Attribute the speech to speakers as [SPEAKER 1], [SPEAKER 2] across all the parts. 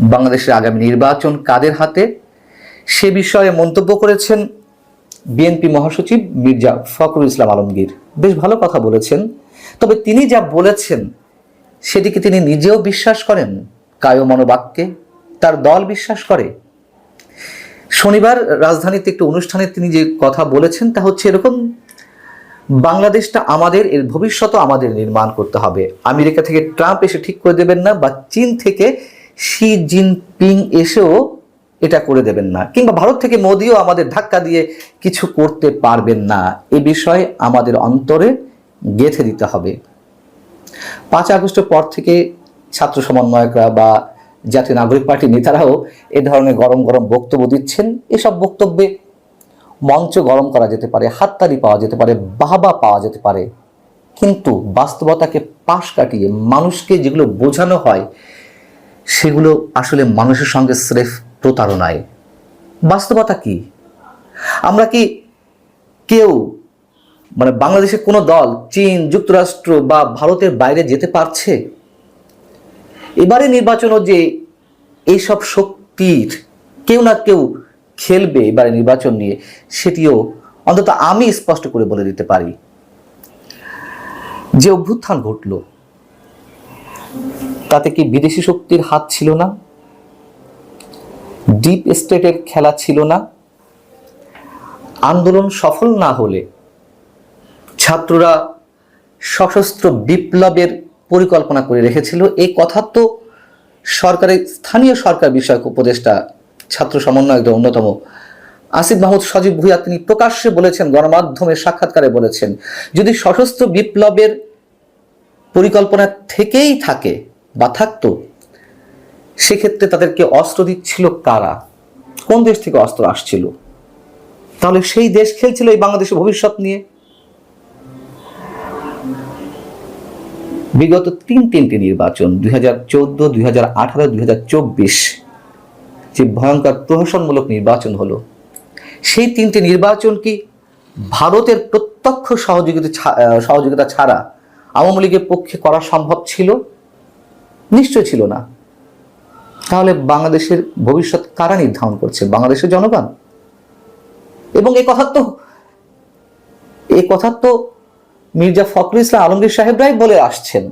[SPEAKER 1] বাংলাদেশের আগামী নির্বাচন কাদের হাতে? সে বিষয়ে মন্তব্য করেছেন বিএনপি মহাসচিব মির্জা ফখরুল ইসলাম আলমগীর। বেশ ভালো কথা বলেছেন। তবে তিনি যা বলেছেন সেটিকে তিনি নিজেও বিশ্বাস করেন। কায় মনোবাক্যে তার দল বিশ্বাস করে। শনিবার রাজধানীতে একটি অনুষ্ঠানে তিনি যে কথা বলেছেন, তা হচ্ছে এরকম, বাংলাদেশটা আমাদের, এর ভবিষ্যৎ আমাদের নির্মাণ করতে হবে। আমেরিকা থেকে ট্রাম্প এসে ঠিক করে দেবেন না বা চীন থেকে শি জিনপিং এসেও এটা করে দেবেন না। কিংবা ভারত থেকে মোদিও আমাদের ধাক্কা দিয়ে কিছু করতে পারবেন না। এ বিষয়ে আমাদের অন্তরে গেঁথে দিতে হবে। পাঁচ আগস্টের পর থেকে ছাত্র সমন্বয়করা বা জাতীয় নাগরিক পার্টির নেতারাও এ ধরনের গরম গরম বক্তব্য দিচ্ছেন। এসব বক্তব্যে মঞ্চ গরম করা যেতে পারে, হাততালি পাওয়া যেতে পারে, বাহবা পাওয়া যেতে পারে। কিন্তু বাস্তবতাকে পাশ কাটিয়ে মানুষকে যেগুলো বোঝানো হয় সেগুলো আসলে মানুষের সঙ্গে স্রেফ প্রতারণায়। বাস্তবতা কি? আমরা কি কেউ মানে বাংলাদেশের কোনো দল, চীন, যুক্তরাষ্ট্র বা ভারতের বাইরে যেতে পারছে? এবারে নির্বাচনও যে এইসব শক্তির কেউ না কেউ খেলবে এবারে নির্বাচন নিয়ে, সেটিও অন্তত আমি স্পষ্ট করে বলে দিতে পারি। যে অভ্যুত্থান ঘটল তাতে কি বিদেশি শক্তির হাত ছিল না? ডিপ স্টেটের খেলা ছিল না? আন্দোলন সফল না হলে ছাত্ররা সশস্ত্র বিপ্লবের পরিকল্পনা করে রেখেছিল। এই কথা তো সরকারের স্থানীয় সরকার বিষয়ক উপদেষ্টা, ছাত্র সমন্বয়কদের অন্যতম আসিফ মাহমুদ সজীব ভুইয়া, তিনি প্রকাশ্যে বলেছেন, গণমাধ্যমে সাক্ষাৎকারে বলেছেন, যদি সশস্ত্র বিপ্লবের পরিকল্পনা থেকেই থাকে বা থাকতো, সেক্ষেত্রে তাদেরকে অস্ত্র দিচ্ছিল কারা? কোন দেশ থেকে অস্ত্র আসছিল? তাহলে সেই দেশ খেলছিল এই বাংলাদেশের ভবিষ্যৎ নিয়ে। বিগত তিন তিনটি নির্বাচন, দুই হাজার চোদ্দ, দুই হাজার আঠারো, দুই হাজার চব্বিশ, যে ভয়ঙ্কর প্রহসনমূলক নির্বাচন হলো, সেই তিনটি নির্বাচন কি ভারতের প্রত্যক্ষ সহযোগিতা সহযোগিতা ছাড়া আওয়ামী লীগের পক্ষে করা সম্ভব ছিল? নিশ্চয় ছিল না। তাহলে বাংলাদেশের ভবিষ্যৎ কারা নির্ধারণ করছে? বাংলাদেশের জনগণ? এবং এই কথা তো, এ কথা তো মির্জা ফখরুল ইসলাম আলমগীর সাহেবরাই বলে আসছেন।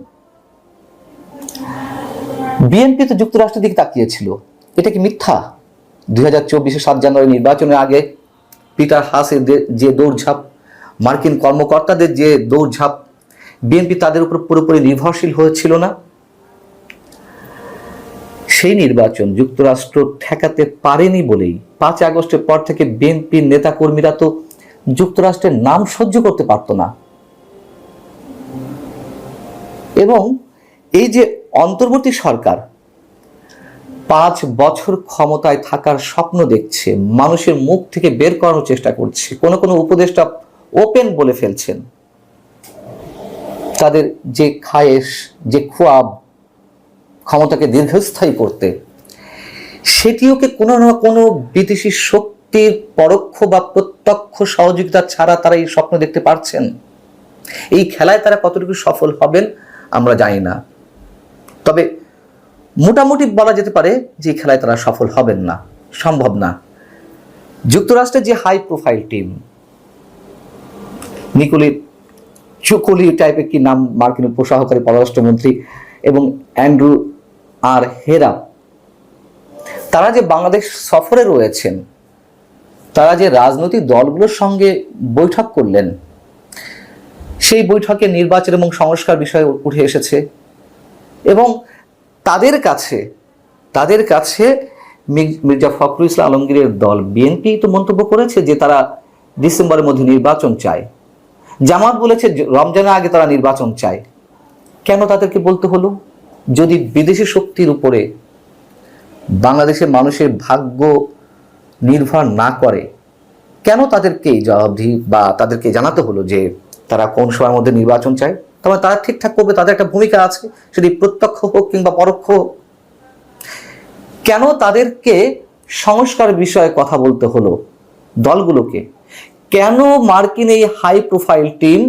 [SPEAKER 1] বিএনপি তো যুক্তরাষ্ট্রের দিকে তাকিয়েছিল। এটা কি মিথ্যা? দুই হাজার চব্বিশে সাত জানুয়ারি নির্বাচনের আগে পিটার হাসের যে দৌড়ঝাঁপ, মার্কিন কর্মকর্তাদের যে দৌড়ঝাঁপ, বিএনপি তাদের উপর পুরোপুরি নির্ভরশীল হয়েছিল না। সেই নির্বাচন যুক্তরাষ্ট্র ঠেকাতে পারেনি বলেই পাঁচ আগস্টের পর থেকে বিএনপির নেতাকর্মীরা তো যুক্তরাষ্ট্রের নাম সহ্য করতে পারতো না। এবং এই যে অন্তর্বর্তী সরকার পাঁচ বছর ক্ষমতায় থাকার স্বপ্ন দেখছে, মানুষের মুখ থেকে বের করানোর চেষ্টা করছে, কোন কোন উপদেষ্টা ওপেন বলে ফেলছেন। তাদের যে খায়েশ, যে খোয়াব ক্ষমতাকে দীর্ঘস্থায়ী করতে, সেটিওকে কোনো না কোনো বিদেশি শক্তির পরোক্ষ বা প্রত্যক্ষ সহযোগিতা ছাড়া তারা এই স্বপ্ন দেখতে পারছেন? এই খেলায় তারা কতটুকু সফল হবেন আমরা জানি না। তবে মোটামুটি বলা যেতে পারে যে খেলায় তারা সফল হবেন না, সম্ভব না। যুক্তরাষ্ট্রের যে হাই প্রোফাইল টিম নিকোলি চুকলি টাইপের কি নাম মার্কিন উপসহকারী পররাষ্ট্রমন্ত্রী এবং অ্যান্ড্রু আর হেরা তারা যে বাংলাদেশ সফরে রয়েছেন, তারা যে রাজনৈতিক দলগুলোর সঙ্গে বৈঠক করলেন, সেই বৈঠকে নির্বাচন এবং সংস্কার বিষয়ে উঠে এসেছে এবং তাদের কাছে তাদের কাছে মির- মির্জা ফখরুল ইসলাম আলমগীরের দল বিএনপি তো মন্তব্য করেছে যে তারা ডিসেম্বরের মধ্যে নির্বাচন চায়। জামাত বলেছে রমজানের আগে তারা নির্বাচন চায়। কেন তাদেরকে বলতে হলো? যদি বিদেশি শক্তির উপরে বাংলাদেশের মানুষের ভাগ্য নির্ভর না করে, কেন তাদেরকে জবাবদিহি বা তাদেরকে জানাতে হলো যে তারা কোন সময়ের মধ্যে নির্বাচন চায়? তবে তারা ঠিকঠাক করবে, তাদের একটা ভূমিকা আছে, সেটি প্রত্যক্ষ হোক কিংবা পরোক্ষ হোক। কেন তাদেরকে সংস্কার বিষয়ে কথা বলতে হলো দলগুলোকে? কেন মার্কিন এই হাই প্রোফাইল টিম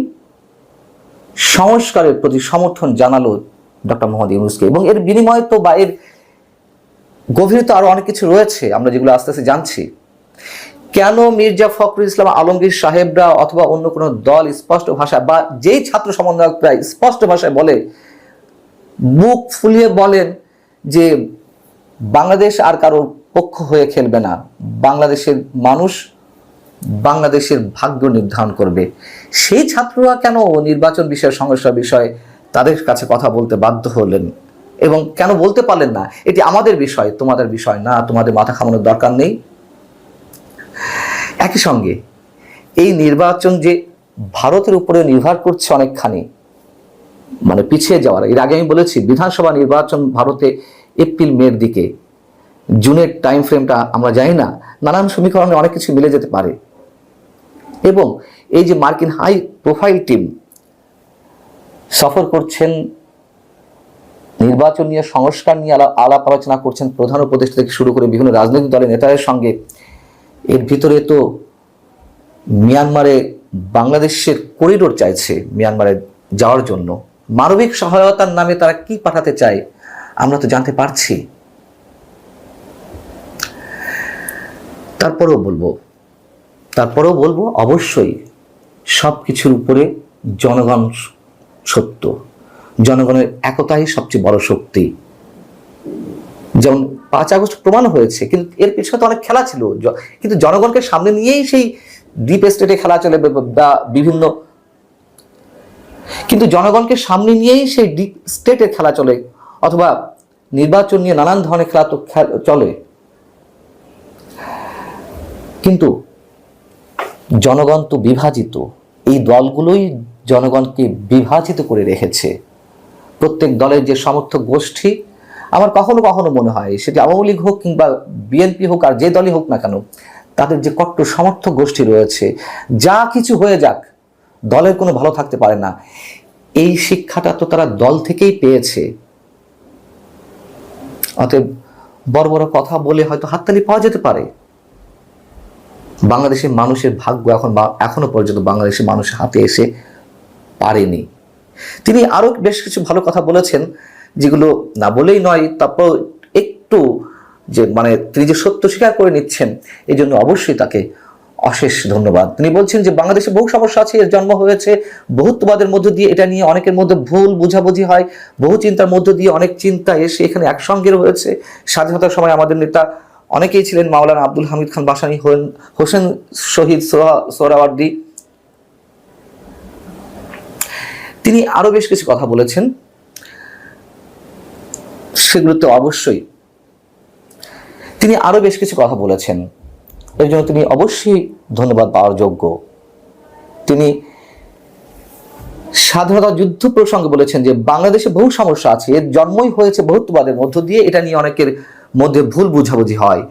[SPEAKER 1] সংস্কারের প্রতি সমর্থন জানালো ডক্টর মোহাম্মদ ইউনুসকে। এবং এর বিনিময়ে তো বা এর গভীরে তো আরও অনেক কিছু রয়েছে, আমরা যেগুলো আস্তে আস্তে জানছি। কেন মির্জা ফখরুল ইসলাম, আলমগীর সাহেবরা অথবা অন্য কোনো দল স্পষ্ট ভাষা বা যেই ছাত্র সমন্বয়করা স্পষ্ট ভাষায় বলে বুক ফুলিয়ে বলেন যে বাংলাদেশ আর কারও পক্ষ হয়ে খেলবে না। বাংলাদেশের মানুষ বাংলাদেশের ভাগ্য নির্ধারণ করবে। সেই ছাত্ররা কেন নির্বাচন বিষয়ে সমস্যা বিষয়ে তাদের কাছে কথা বলতে বাধ্য হলেন এবং কেন বলতে পারলেন না? এটি আমাদের বিষয়, তোমাদের বিষয় না, তোমাদের মাথা খামানোর দরকার নেই। একই সঙ্গে, এই নির্বাচন যে ভারতের উপরে নির্ভর করছে অনেকখানি মানে পিছিয়ে যাওয়ার, এর আগে আমি বলেছি, বিধানসভা নির্বাচন ভারতে এপ্রিল, মের দিকে, জুনের টাইম ফ্রেমটা আমরা জানি না, নানান সমীকরণে অনেক কিছু মিলে যেতে পারে। এবং এই যে মার্কিন হাই প্রোফাইল টিম সফর করছেন, নির্বাচন নিয়ে সংস্কার নিয়ে আলা- আলাপ আলোচনা করছেন প্রধান উপদেষ্টা থেকে শুরু করে বিভিন্ন রাজনৈতিক দলের নেতাদের সঙ্গে। এর ভিতরে তো মিয়ানমারে বাংলাদেশের করিডোর চাইছে মিয়ানমারে যাওয়ার জন্য। মানবিক সহায়তার নামে তারা কি পাঠাতে চায়, আমরা তো জানতে পারছি। তারপরেও বলব তারপরেও বলব অবশ্যই সব কিছুর উপরে জনগণ সত্য। জনগণের একতাই সবচেয়ে বড় শক্তি। যেমন পাঁচ আগস্ট প্রমাণ হয়েছে, কিন্তু এর পিছনে তো অনেক খেলা ছিল। কিন্তু জনগণকে সামনে নিয়েই সেই ডিপ স্টেটে খেলা চলে বা- বিভিন্ন। কিন্তু জনগণকে সামনে নিয়েই সেই ডিপ স্টেটে খেলা চলে, অথবা নির্বাচন নিয়ে নানান ধরনের খেলা তো চলে। কিন্তু জনগণ তো বিভাজিত। এই দলগুলোই জনগণকে বিভাজিত করে রেখেছে। প্রত্যেক দলের যে সমর্থক গোষ্ঠী, আমার কখনো কখনো মনে হয় সেটি আওয়ামী লীগ হোক কিংবা বিএনপি হোক আর যে দলই হোক না কেন, তাদের যে কট্টর সমর্থক গোষ্ঠী রয়েছে, যা কিছু হয়ে যাক, দলের কোনো ভালো থাকতে পারে না। এই শিক্ষাটা তো তারা দল থেকেই পেয়েছে। অতএব বড় বড় কথা বলে হয়তো হাততালি পাওয়া যেতে পারে। বাংলাদেশের মানুষের ভাগ্য এখন এখনও পর্যন্ত বাংলাদেশের মানুষের হাতে এসে পারেনি। তিনি আরও বেশ কিছু ভালো কথা বলেছেন, যেগুলো না বলেই নয় তারপর একটু যে মানে তিনি যে সত্য স্বীকার করে নিচ্ছেন এই জন্য অবশ্যই তাকে অশেষ ধন্যবাদ। তিনি বলছেন যে, বাংলাদেশে বহু সমস্যা আছে, এর জন্ম হয়েছে, বহুত্ববাদের মধ্য দিয়ে এটা নিয়ে অনেকের মধ্যে ভুল বুঝাবুঝি হয়, বহু চিন্তার মধ্য দিয়ে অনেক চিন্তা এসে এখানে একসঙ্গে রয়েছে। স্বাধীনতার সময় আমাদের নেতা অনেকেই ছিলেন, মাওলানা আব্দুল হামিদ খান বাসানি হোসেন শহীদ সোহা- সোহরাওয়ার্দী তিনি আরও বেশ কিছু কথা বলেছেন। সেগুলোতে অবশ্যই। তিনি আরও বেশ কিছু কথা বলেছেন। এর জন্য তিনি অবশ্যই ধন্যবাদ পাওয়ার যোগ্য। তিনি স্বাধীনতা যুদ্ধ প্রসঙ্গে বলেছেন যে, বাংলাদেশে বহু সমস্যা আছে। এর জন্মই হয়েছে বহুত্ববাদের মধ্য দিয়ে। এটা নিয়ে অনেকের মধ্যে ভুল বুঝাবুঝি হয়।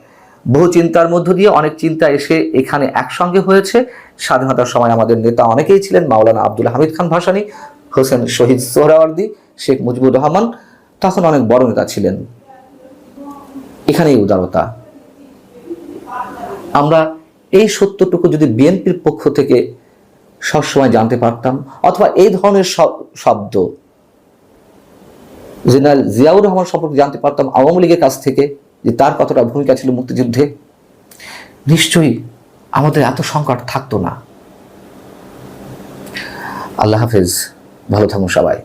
[SPEAKER 1] বহু চিন্তার মধ্য দিয়ে অনেক চিন্তা এসে এখানে একসঙ্গে হয়েছে। স্বাধীনতার সময় আমাদের নেতা অনেকেই ছিলেন। মাওলানা আব্দুল হামিদ খান ভাসানী হোসেন শহীদ সোহরাওয়ার্দী, শেখ মুজিবুর রহমান, তখন অনেক বড় নেতা ছিলেন। এখানেই উদারতা। আমরা এই সত্যটুকু যদি বিএনপির পক্ষ থেকে সবসময় জানতে পারতাম, অথবা এই ধরনের শব- শব্দ জেনারেল জিয়াউর রহমান সম্পর্কে জানতে পারতাম আওয়ামী লীগের কাছ থেকে, যে তার কতটা ভূমিকা ছিল মুক্তিযুদ্ধে, নিশ্চয়ই আমাদের এত সংকট থাকতো না। আল্লাহ হাফেজ। ভালো থাকুন সবাই।